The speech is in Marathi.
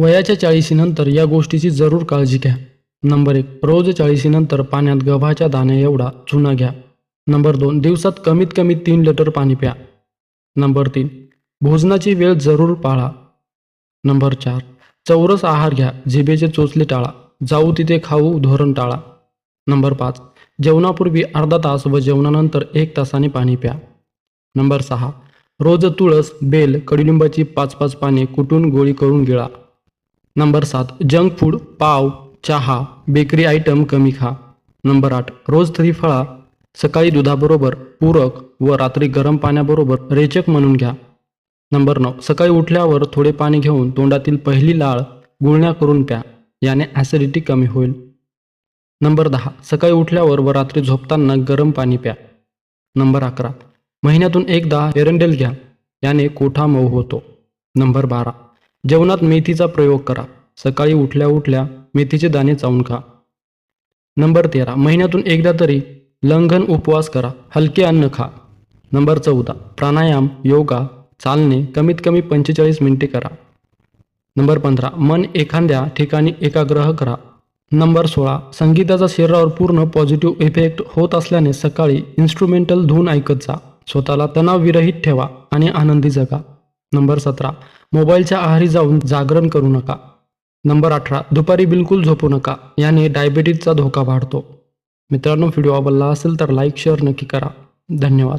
वयाच्या चाळीशीनंतर या गोष्टीची जरूर काळजी घ्या. नंबर एक रोज चाळीशीनंतर पाण्यात गव्हाच्या दाण्या एवढा चुना घ्या. नंबर दोन दिवसात कमीत कमी तीन लिटर पाणी प्या. नंबर तीन भोजनाची वेळ जरूर पाळा. नंबर चार चौरस आहार घ्या जिभेचे चोचले टाळा. जाऊ तिथे खाऊ धोरण टाळा. नंबर पाच जेवणापूर्वी अर्धा तास व जेवणानंतर एक तासाने पाणी प्या. नंबर सहा रोज तुळस बेल कडुलिंबाची पाच पाच पाने कुटून गोळी करून गिळा. नंबर सात जंक फूड पाव चहा बेकरी आयटम कमी खा. नंबर आठ रोज त्रिफळा सकाळी दुधाबरोबर पूरक व रात्री गरम पाण्याबरोबर रेचक म्हणून घ्या. नंबर नऊ सकाळी उठल्यावर थोडे पाणी घेऊन तोंडातील पहिली लाळ गुळण्या करून प्या. याने ॲसिडिटी कमी होईल. नंबर दहा सकाळी उठल्यावर व रात्री झोपताना गरम पाणी प्या. नंबर अकरा महिन्यातून एकदा एरंडेल घ्या. याने कोठा मऊ होतो. नंबर बारा जेवणात मेथीचा प्रयोग करा. सकाळी उठल्या उठल्या मेथीचे दाणे चावून खा. नंबर तेरा. महिन्यातून एकदा तरी लंघन उपवास करा. हलके अन्न खा. नंबर चौदा. प्राणायाम योगा चालणे कमीत कमी पंचेचाळीस मिनिटे करा. नंबर पंधरा. मन एखाद्या ठिकाणी एकाग्रह करा. नंबर सोळा. संगीताचा शरीरावर पूर्ण पॉझिटिव्ह इफेक्ट होत असल्याने सकाळी इन्स्ट्रुमेंटल धून ऐकत जा. स्वतःला तणावविरहित ठेवा आणि आनंदी जगा. नंबर सतरा मोबाईलच्या आहारी जाऊन जागरण करू नका. नंबर अठरा दुपारी बिलकुल झोपू नका याने डायबिटीजचा धोका वाढतो. मित्रांनो व्हिडिओ आवडला असेल तर लाईक शेअर नक्की करा. धन्यवाद.